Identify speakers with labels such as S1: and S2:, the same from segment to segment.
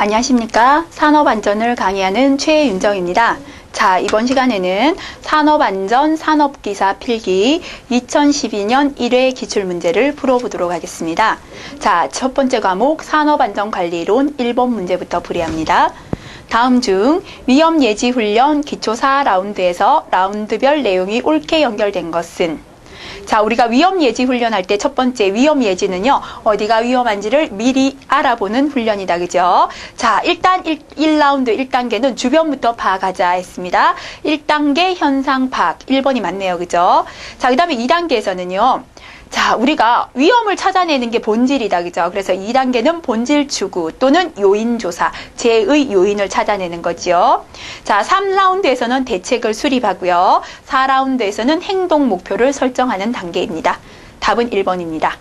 S1: 안녕하십니까. 산업안전을 강의하는 최윤정입니다. 자, 이번 시간에는 산업안전 산업기사 필기 2012년 1회 기출문제를 풀어보도록 하겠습니다. 자, 첫 번째 과목 산업안전관리론 1번 문제부터 풀이합니다. 다음 중 위험 예지 훈련 기초 4라운드에서 라운드별 내용이 옳게 연결된 것은 자, 우리가 위험 예지 훈련할 때 첫 번째 위험 예지는요, 어디가 위험한지를 미리 알아보는 훈련이다. 그죠? 자, 일단 1, 1라운드 1단계는 주변부터 파악하자 했습니다. 1단계 현상 파악. 1번이 맞네요. 그죠? 자, 그 다음에 2단계에서는요, 자, 우리가 위험을 찾아내는 게 본질이다. 그죠? 그래서 2단계는 본질 추구 또는 요인 조사, 제의 요인을 찾아내는 거지요. 자, 3라운드에서는 대책을 수립하고요. 4라운드에서는 행동 목표를 설정하는 단계입니다. 답은 1번입니다.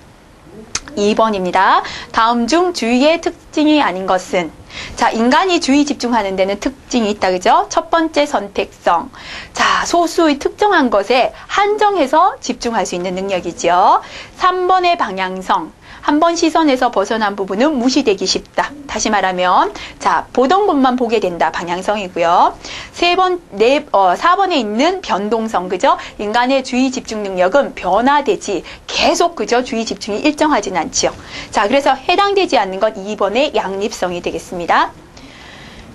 S1: 2번입니다. 다음 중 주의의 특징이 아닌 것은 자, 인간이 주의 집중하는 데는 특징이 있다, 그죠? 첫 번째 선택성. 자, 소수의 특정한 것에 한정해서 집중할 수 있는 능력이죠. 3번의 방향성. 한 번 시선에서 벗어난 부분은 무시되기 쉽다. 다시 말하면, 자, 보던 것만 보게 된다. 방향성이고요. 세 번, 네, 어, 4번에 있는 변동성, 그죠? 인간의 주의 집중 능력은 변화되지, 계속, 그죠? 주의 집중이 일정하진 않지요. 자, 그래서 해당되지 않는 건 2번의 양립성이 되겠습니다.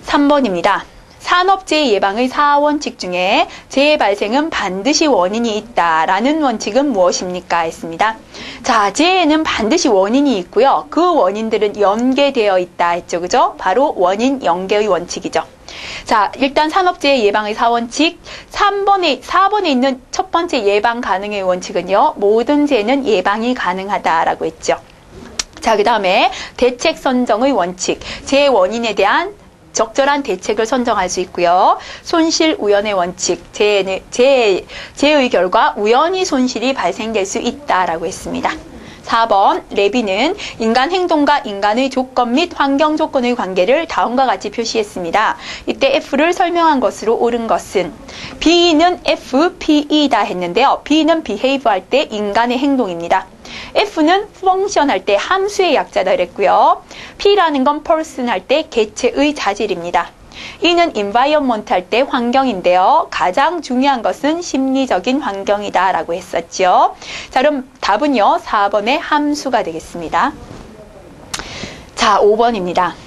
S1: 3번입니다. 산업재해 예방의 4원칙 중에 재해 발생은 반드시 원인이 있다라는 원칙은 무엇입니까? 했습니다. 자, 재해는 반드시 원인이 있고요. 그 원인들은 연계되어 있다 했죠. 그죠? 바로 원인 연계의 원칙이죠. 자, 일단 산업재해 예방의 4원칙 3번에 4번에 있는 첫 번째 예방 가능의 원칙은요. 모든 재해는 예방이 가능하다라고 했죠. 자, 그 다음에 대책 선정의 원칙. 재해 원인에 대한 적절한 대책을 선정할 수 있고요. 손실 우연의 원칙, 재, 재, 재의 결과 우연히 손실이 발생될 수 있다라고 했습니다. 4번 레비는 인간 행동과 인간의 조건 및 환경 조건의 관계를 다음과 같이 표시했습니다. 이때 F를 설명한 것으로 옳은 것은 B는 FPE다 했는데요. B는 behave 할 때 인간의 행동입니다. F는 function 할 때 함수의 약자다 그랬고요. P라는 건 person 할 때 개체의 자질입니다. E는 environment 할 때 환경인데요. 가장 중요한 것은 심리적인 환경이다 라고 했었죠. 자, 그럼 답은요. 4번의 함수가 되겠습니다. 자, 5번입니다.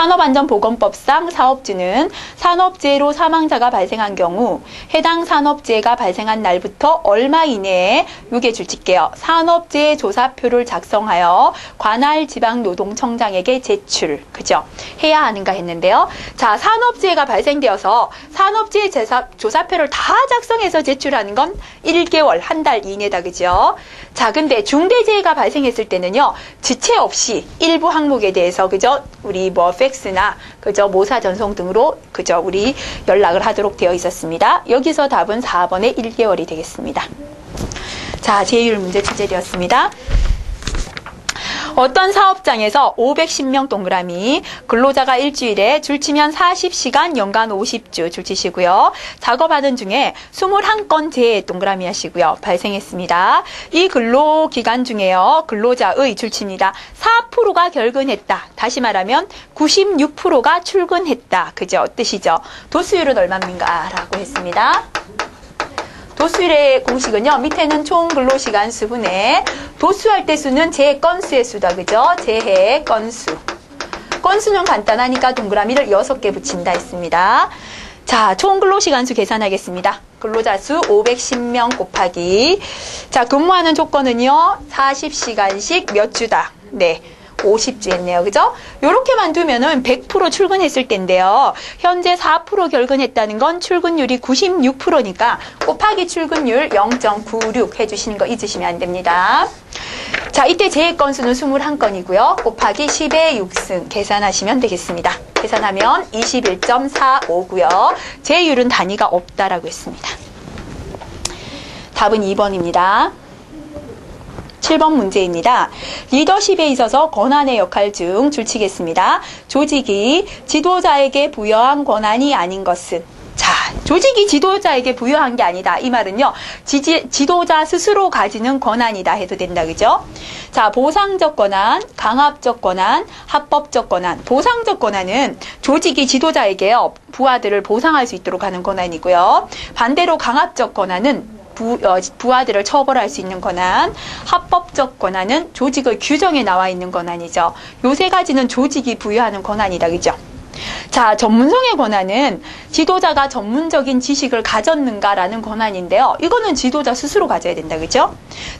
S1: 산업안전보건법상 사업주는 산업재해로 사망자가 발생한 경우 해당 산업재해가 발생한 날부터 얼마 이내에 요게 줄칠게요. 산업재해 조사표를 작성하여 관할 지방노동청장에게 제출. 그죠? 해야 하는가 했는데요. 자, 산업재해가 발생되어서 산업재해 조사, 조사표를 다 작성해서 제출하는 건 1개월, 한 달 이내다. 그죠? 자, 근데 중대재해가 발생했을 때는요. 지체 없이 일부 항목에 대해서 그죠? 우리 뭐 팩스나 그저 모사 전송 등으로 그저 우리 연락을 하도록 되어 있었습니다. 여기서 답은 4번의 1개월이 되겠습니다. 자, 제율 문제 출제되었습니다. 어떤 사업장에서 510명 동그라미 근로자가 일주일에 줄치면 40시간 연간 50주 줄치시고요. 작업하는 중에 21건 재해 동그라미 하시고요. 발생했습니다. 이 근로 기간 중에요. 근로자의 줄치입니다. 4%가 결근했다. 다시 말하면 96%가 출근했다. 그죠? 뜻이죠? 도수율은 얼마입니까? 라고 했습니다. 도수율의 공식은요. 밑에는 총 근로시간 수분에 도수할 때 수는 재 건수의 수다. 그죠? 재해 건수. 건수는 간단하니까 동그라미를 6개 붙인다 했습니다. 자, 총 근로시간 수 계산하겠습니다. 근로자 수 510명 곱하기. 자, 근무하는 조건은요. 40시간씩 몇 주다. 네. 50주 했네요. 그죠? 요렇게만 두면은 100% 출근했을 텐데요. 현재 4% 결근했다는 건 출근율이 96%니까 곱하기 출근율 0.96 해주시는 거 잊으시면 안 됩니다. 자, 이때 재해 건수는 21건이고요. 곱하기 10의 6승 계산하시면 되겠습니다. 계산하면 21.45고요. 재율은 단위가 없다라고 했습니다. 답은 2번입니다. 7번 문제입니다. 리더십에 있어서 권한의 역할 중 줄치겠습니다. 조직이 지도자에게 부여한 권한이 아닌 것은 자, 자, 조직이 지도자에게 부여한 게 아니다. 이 말은요, 지지, 지도자 스스로 가지는 권한이다 해도 된다. 그죠? 자, 보상적 권한, 강압적 권한, 합법적 권한. 보상적 권한은 조직이 지도자에게요, 부하들을 보상할 수 있도록 하는 권한이고요. 반대로 강압적 권한은 부, 어, 부하들을 처벌할 수 있는 권한, 합법적 권한은 조직의 규정에 나와 있는 권한이죠. 요 세 가지는 조직이 부여하는 권한이다. 그죠? 자, 전문성의 권한은 지도자가 전문적인 지식을 가졌는가라는 권한인데요. 이거는 지도자 스스로 가져야 된다. 그죠?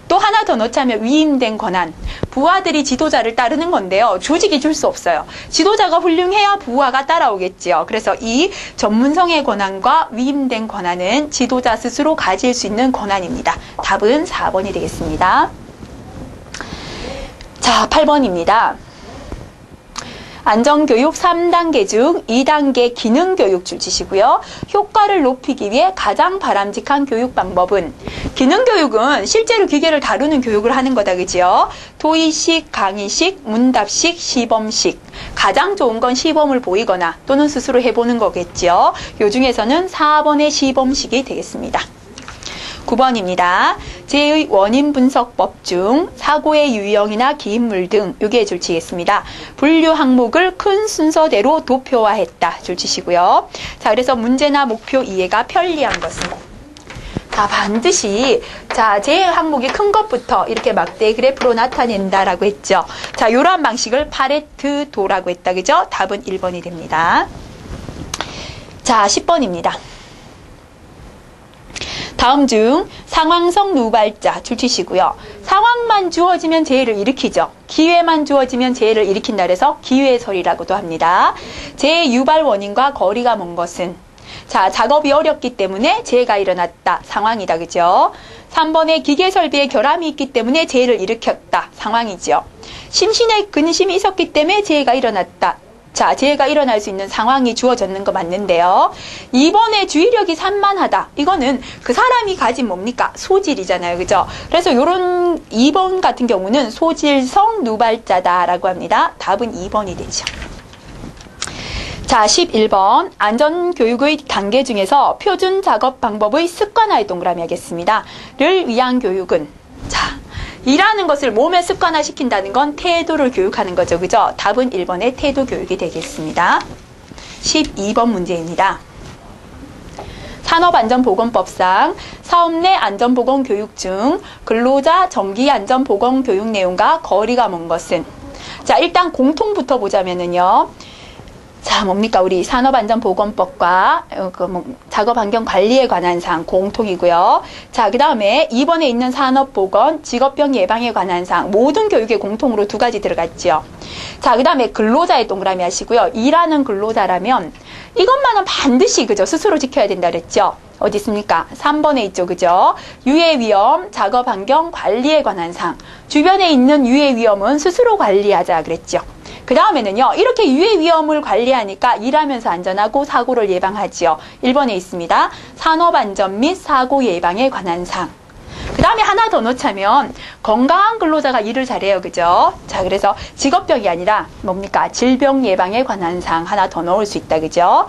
S1: 또 하나 더 넣자면 위임된 권한. 부하들이 지도자를 따르는 건데요. 조직이 줄 수 없어요. 지도자가 훌륭해야 부하가 따라오겠지요. 그래서 이 전문성의 권한과 위임된 권한은 지도자 스스로 가질 수 있는 권한입니다. 답은 4번이 되겠습니다. 자, 8번입니다. 안전교육 3단계 중 2단계 기능교육 줄치시고요. 효과를 높이기 위해 가장 바람직한 교육 방법은 기능교육은 실제로 기계를 다루는 교육을 하는 거다 그지요. 토의식, 강의식, 문답식, 시범식 가장 좋은 건 시범을 보이거나 또는 스스로 해보는 거겠지요. 요 중에서는 4번의 시범식이 되겠습니다. 9번입니다. 재의 원인 분석법 중 사고의 유형이나 기인물 등 요게 줄치겠습니다. 분류 항목을 큰 순서대로 도표화했다. 줄치시고요. 자, 그래서 문제나 목표 이해가 편리한 것은 자, 반드시 자, 제 항목이 큰 것부터 이렇게 막대 그래프로 나타낸다라고 했죠. 자, 요런 방식을 파레트 도라고 했다. 그죠? 답은 1번이 됩니다. 자, 10번입니다. 다음 중 상황성 누발자 줄치시고요. 상황만 주어지면 재해를 일으키죠. 기회만 주어지면 재해를 일으킨다 그래서 기회설이라고도 합니다. 재해 유발 원인과 거리가 먼 것은 자, 작업이 어렵기 때문에 재해가 일어났다. 상황이다. 그죠? 3번에 기계 설비에 결함이 있기 때문에 재해를 일으켰다. 상황이죠. 심신에 근심이 있었기 때문에 재해가 일어났다. 자, 재해가 일어날 수 있는 상황이 주어졌는 거 맞는데요. 이번에 주의력이 산만하다. 이거는 그 사람이 가진 뭡니까? 소질이잖아요. 그죠? 그래서 요런 2번 같은 경우는 소질성 누발자다라고 합니다. 답은 2번이 되죠. 자, 11번. 안전교육의 단계 중에서 표준 작업 방법의 습관화에 동그라미 하겠습니다. 를 위한 교육은 자, 일하는 것을 몸에 습관화시킨다는 건 태도를 교육하는 거죠. 그죠? 답은 1번의 태도 교육이 되겠습니다. 12번 문제입니다. 산업안전보건법상 사업 내 안전보건 교육 중 근로자 정기 안전보건 교육 내용과 거리가 먼 것은 자 일단 공통부터 보자면은요. 자, 뭡니까? 우리 산업안전보건법과 어, 그뭐 작업환경 관리에 관한 사항 공통이고요. 자, 그 다음에 이번에 있는 산업보건, 직업병 예방에 관한 사항 모든 교육에 공통으로 두 가지 들어갔죠. 자, 그 다음에 근로자의 동그라미 하시고요. 일하는 근로자라면 이것만은 반드시 그죠? 스스로 지켜야 된다 그랬죠. 어디 있습니까? 3번에 있죠. 그죠? 유해 위험, 작업 환경 관리에 관한 사항. 주변에 있는 유해 위험은 스스로 관리하자 그랬죠. 그 다음에는요, 이렇게 유해 위험을 관리하니까 일하면서 안전하고 사고를 예방하지요. 1번에 있습니다. 산업 안전 및 사고 예방에 관한 사항. 그 다음에 하나 더 넣자면 건강한 근로자가 일을 잘해요. 그죠? 자, 그래서 직업병이 아니라 뭡니까? 질병 예방에 관한 사항 하나 더 넣을 수 있다. 그죠?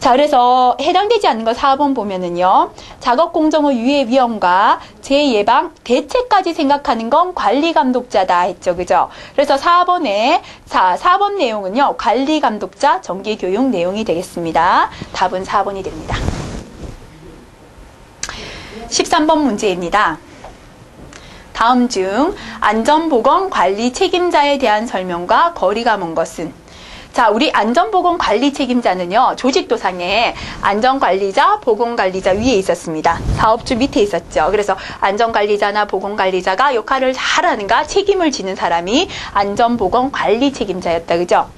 S1: 자, 그래서 해당되지 않는 거 4번 보면은요. 작업 공정의 유해 위험과 재예방, 대책까지 생각하는 건 관리 감독자다 했죠. 그죠? 그래서 4번에 자, 4번 내용은요. 관리 감독자 정기 교육 내용이 되겠습니다. 답은 4번이 됩니다. 13번 문제입니다. 다음 중 안전보건 관리 책임자에 대한 설명과 거리가 먼 것은 자, 우리 안전보건 관리 책임자는요, 조직도상에 안전관리자, 보건관리자 위에 있었습니다. 사업주 밑에 있었죠. 그래서 안전관리자나 보건관리자가 역할을 잘하는가 책임을 지는 사람이 안전보건 관리 책임자였다. 그죠?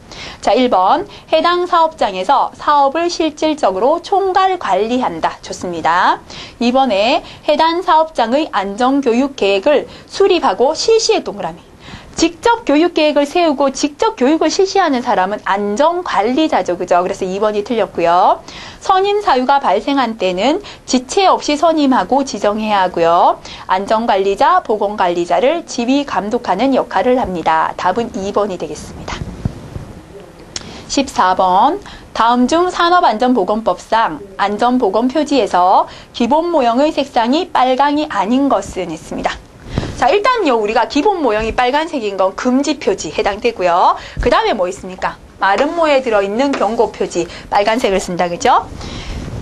S1: 자, 1번. 해당 사업장에서 사업을 실질적으로 총괄 관리한다. 좋습니다. 2번에 해당 사업장의 안전교육 계획을 수립하고 실시에 동그라미. 직접 교육 계획을 세우고 직접 교육을 실시하는 사람은 안전관리자죠. 그죠? 그래서 2번이 틀렸고요. 선임 사유가 발생한 때는 지체 없이 선임하고 지정해야 하고요. 안전관리자, 보건관리자를 지휘 감독하는 역할을 합니다. 답은 2번이 되겠습니다. 14번 다음 중 산업안전보건법상 안전보건 표지에서 기본 모형의 색상이 빨강이 아닌 것은 했습니다. 자, 일단요, 우리가 기본 모형이 빨간색인 건 금지 표지 해당되고요. 그 다음에 뭐 있습니까? 마름모에 들어있는 경고 표지, 빨간색을 쓴다, 그죠?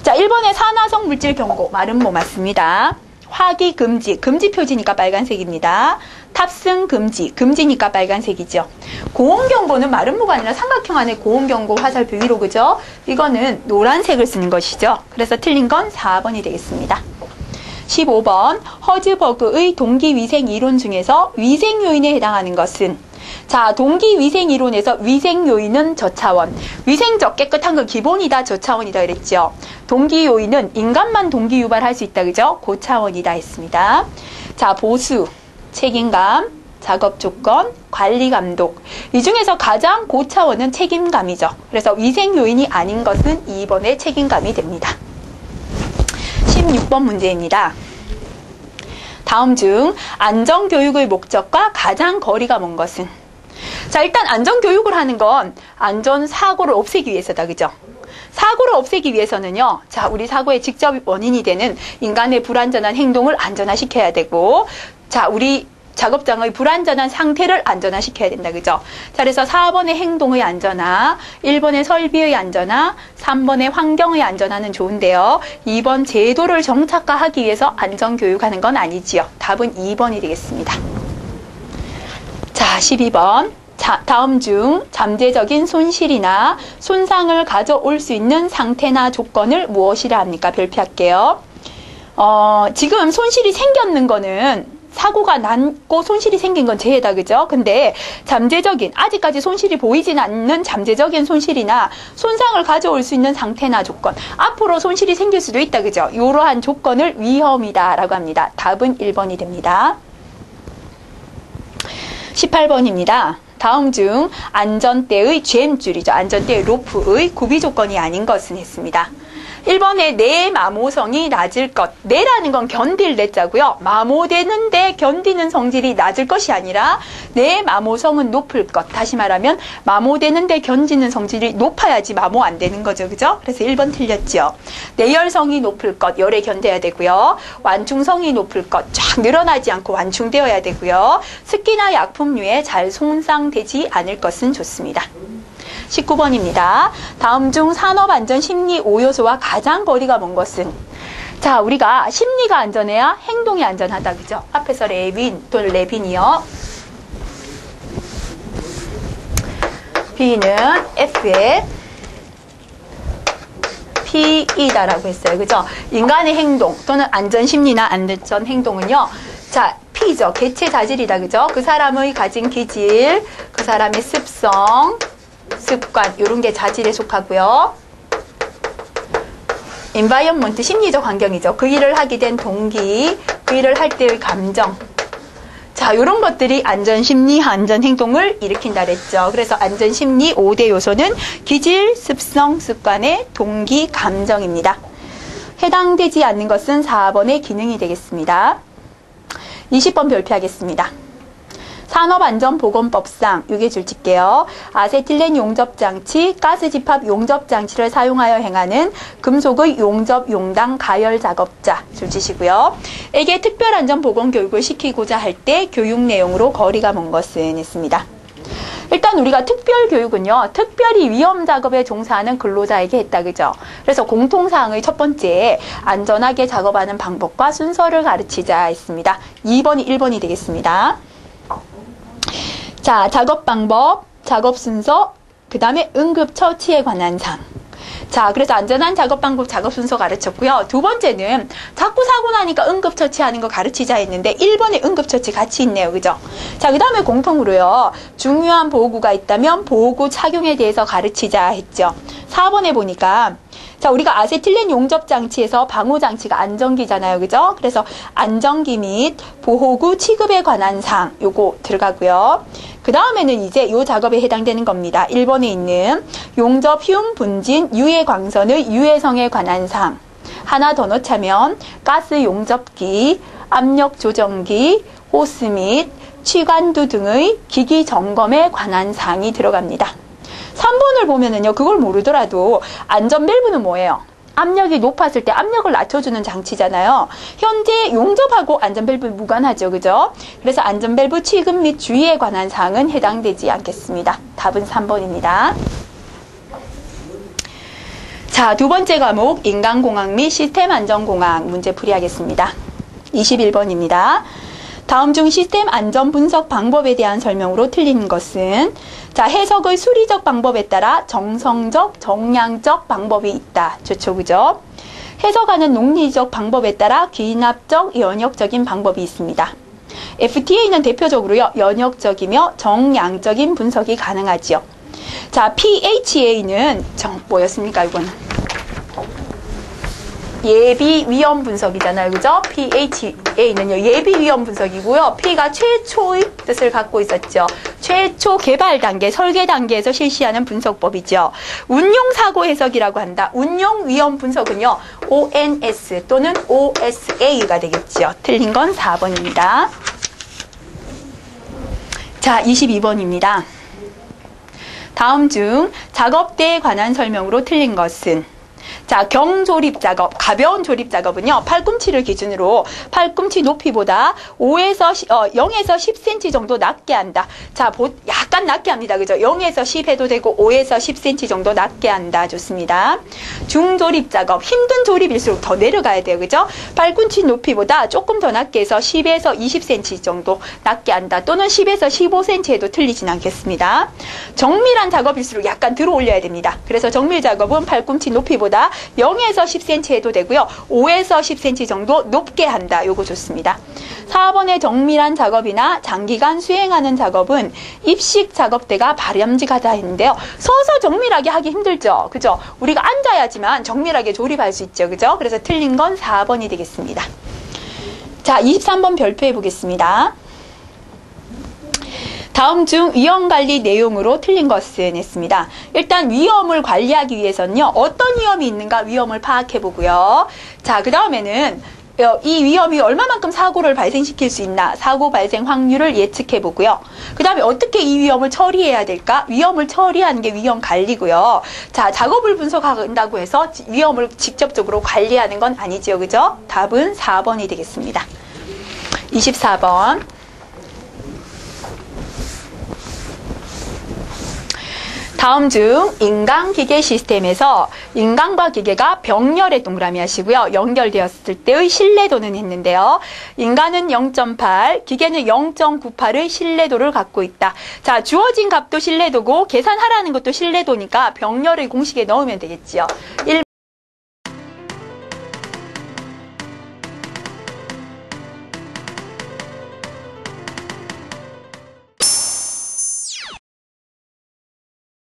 S1: 자, 1번에 산화성 물질 경고, 마름모 맞습니다. 화기 금지, 금지 표지니까 빨간색입니다. 탑승 금지, 금지니까 빨간색이죠. 고온 경보는 마름모가 아니라 삼각형 안에 고온 경고 화살 비위로 그죠? 이거는 노란색을 쓰는 것이죠. 그래서 틀린 건 4번이 되겠습니다. 15번 허즈버그의 동기위생 이론 중에서 위생 요인에 해당하는 것은 자, 동기 위생 이론에서 위생 요인은 저차원. 위생적 깨끗한 건 기본이다, 저차원이다 그랬죠. 동기 요인은 인간만 동기 유발할 수 있다, 그죠? 고차원이다 했습니다. 자, 보수, 책임감, 작업 조건, 관리 감독. 이 중에서 가장 고차원은 책임감이죠. 그래서 위생 요인이 아닌 것은 2번의 책임감이 됩니다. 16번 문제입니다. 다음 중 안전교육의 목적과 가장 거리가 먼 것은? 자, 일단 안전교육을 하는 건 안전사고를 없애기 위해서다. 그죠? 사고를 없애기 위해서는요, 자, 우리 사고의 직접 원인이 되는 인간의 불안전한 행동을 안전화시켜야 되고, 자, 우리 작업장의 불안전한 상태를 안전화시켜야 된다. 그죠? 자, 그래서 4번의 행동의 안전화, 1번의 설비의 안전화, 3번의 환경의 안전화는 좋은데요. 2번 제도를 정착화하기 위해서 안전교육하는 건 아니지요. 답은 2번이 되겠습니다. 자, 12번. 자, 다음 중 잠재적인 손실이나 손상을 가져올 수 있는 상태나 조건을 무엇이라 합니까? 별표할게요. 어, 지금 손실이 생겼는 거는 사고가 났고 손실이 생긴 건 재해다 그죠? 근데 잠재적인 아직까지 손실이 보이진 않는 잠재적인 손실이나 손상을 가져올 수 있는 상태나 조건 앞으로 손실이 생길 수도 있다 그죠? 이러한 조건을 위험이다라고 합니다. 답은 1번이 됩니다. 18번입니다. 다음 중 안전대의 GM줄이죠. 안전대의 로프의 구비 조건이 아닌 것은 했습니다. 1번에 내 마모성이 낮을 것. 내라는 건 견딜 내자고요. 마모되는데 견디는 성질이 낮을 것이 아니라 내 마모성은 높을 것. 다시 말하면 마모되는데 견디는 성질이 높아야지 마모 안 되는 거죠. 그죠? 그래서 1번 틀렸죠. 내열성이 높을 것. 열에 견뎌야 되고요. 완충성이 높을 것. 쫙 늘어나지 않고 완충되어야 되고요. 습기나 약품류에 잘 손상되지 않을 것은 좋습니다. 19번입니다. 다음 중 산업 안전 심리 5요소와 가장 거리가 먼 것은 자, 우리가 심리가 안전해야 행동이 안전하다. 그죠? 앞에서 레빈 또는 레빈이요. B는 F에 P이다라고 했어요. 그죠? 인간의 행동 또는 안전 심리나 안전 행동은요. 자, P죠. 개체 자질이다. 그죠? 그 사람의 가진 기질, 그 사람의 습성, 습관 이런 게 자질에 속하고요. environment 심리적 환경이죠. 그 일을 하게 된 동기, 그 일을 할 때의 감정. 자, 이런 것들이 안전 심리, 안전 행동을 일으킨다 그랬죠. 그래서 안전 심리 5대 요소는 기질, 습성, 습관의 동기, 감정입니다. 해당되지 않는 것은 4번의 기능이 되겠습니다. 20번 별표하겠습니다. 산업안전보건법상 유기줄 칠게요. 아세틸렌 용접장치, 가스집합 용접장치를 사용하여 행하는 금속의 용접, 용당, 가열 작업자 줄지시고요. 에게 특별안전보건교육을 시키고자 할 때 교육 내용으로 거리가 먼 것은 있습니다. 일단 우리가 특별 교육은요, 특별히 위험 작업에 종사하는 근로자에게 했다, 그죠? 그래서 공통사항의 첫 번째, 안전하게 작업하는 방법과 순서를 가르치자 했습니다. 2번이 1번이 되겠습니다. 자, 작업 방법, 작업 순서, 그 다음에 응급 처치에 관한 상. 자, 그래서 안전한 작업 방법, 작업 순서 가르쳤고요. 두 번째는 자꾸 사고 나니까 응급 처치 하는 거 가르치자 했는데 1번에 응급 처치 같이 있네요. 그죠? 자, 그 다음에 공통으로요. 중요한 보호구가 있다면 보호구 착용에 대해서 가르치자 했죠. 4번에 보니까 자, 우리가 아세틸렌 용접 장치에서 방호 장치가 안전기잖아요. 그죠? 그래서 안전기 및 보호구 취급에 관한 상 요거 들어가고요. 그 다음에는 이제 요 작업에 해당되는 겁니다. 1번에 있는 용접 흉 분진 유해 광선의 유해성에 관한 상 하나 더 넣자면 가스 용접기, 압력 조정기, 호스 및 취관두 등의 기기 점검에 관한 사항이 들어갑니다. 3번을 보면은요, 그걸 모르더라도 안전 밸브는 뭐예요? 압력이 높았을 때 압력을 낮춰주는 장치잖아요. 현재 용접하고 안전 밸브 무관하죠, 그죠? 그래서 안전 밸브 취급 및 주의에 관한 사항은 해당되지 않겠습니다. 답은 3번입니다. 자, 두 번째 과목 인간공학 및 시스템 안전공학 문제 풀이하겠습니다. 21번입니다. 다음 중 시스템 안전 분석 방법에 대한 설명으로 틀린 것은 자, 해석의 수리적 방법에 따라 정성적, 정량적 방법이 있다. 좋죠, 그죠? 해석하는 논리적 방법에 따라 귀납적, 연역적인 방법이 있습니다. FTA는 대표적으로요, 연역적이며 정량적인 분석이 가능하지요. 자, PHA는 정, 뭐였습니까, 이거는? 예비 위험 분석이잖아요. 그죠? PHA는요. 예비 위험 분석이고요. P가 최초의 뜻을 갖고 있었죠. 최초 개발 단계, 설계 단계에서 실시하는 분석법이죠. 운용 사고 해석이라고 한다. 운용 위험 분석은요. ONS 또는 OSA가 되겠죠. 틀린 건 4번입니다. 자, 22번입니다. 다음 중 작업대에 관한 설명으로 틀린 것은 자, 경조립 작업, 가벼운 조립 작업은요, 팔꿈치를 기준으로 팔꿈치 높이보다 5에서, 어, 0에서 10cm 정도 낮게 한다. 자, 보, 약간 낮게 합니다. 그죠? 0에서 10 해도 되고, 5에서 10cm 정도 낮게 한다. 좋습니다. 중조립 작업, 힘든 조립일수록 더 내려가야 돼요. 그죠? 팔꿈치 높이보다 조금 더 낮게 해서 10에서 20cm 정도 낮게 한다. 또는 10에서 15cm 해도 틀리진 않겠습니다. 정밀한 작업일수록 약간 들어 올려야 됩니다. 그래서 정밀 작업은 팔꿈치 높이보다 0에서 10cm 해도 되고요. 5에서 10cm 정도 높게 한다. 요거 좋습니다. 4번의 정밀한 작업이나 장기간 수행하는 작업은 입식 작업대가 바람직하다 했는데요. 서서 정밀하게 하기 힘들죠. 그죠? 우리가 앉아야지만 정밀하게 조립할 수 있죠. 그죠? 그래서 틀린 건 4번이 되겠습니다. 자, 23번 별표해 보겠습니다. 다음 중 위험 관리 내용으로 틀린 것은 했습니다. 일단 위험을 관리하기 위해서는요. 어떤 위험이 있는가 위험을 파악해 보고요. 자, 그 다음에는 이 위험이 얼마만큼 사고를 발생시킬 수 있나 사고 발생 확률을 예측해 보고요. 그 다음에 어떻게 이 위험을 처리해야 될까? 위험을 처리하는 게 위험 관리고요. 자, 작업을 분석한다고 해서 위험을 직접적으로 관리하는 건 아니지요. 그죠? 답은 4번이 되겠습니다. 24번. 다음 중 인간 기계 시스템에서 인간과 기계가 병렬에 동그라미 하시고요. 연결되었을 때의 신뢰도는 했는데요. 인간은 0.8, 기계는 0.98의 신뢰도를 갖고 있다. 자, 주어진 값도 신뢰도고 계산하라는 것도 신뢰도니까 병렬의 공식에 넣으면 되겠지요.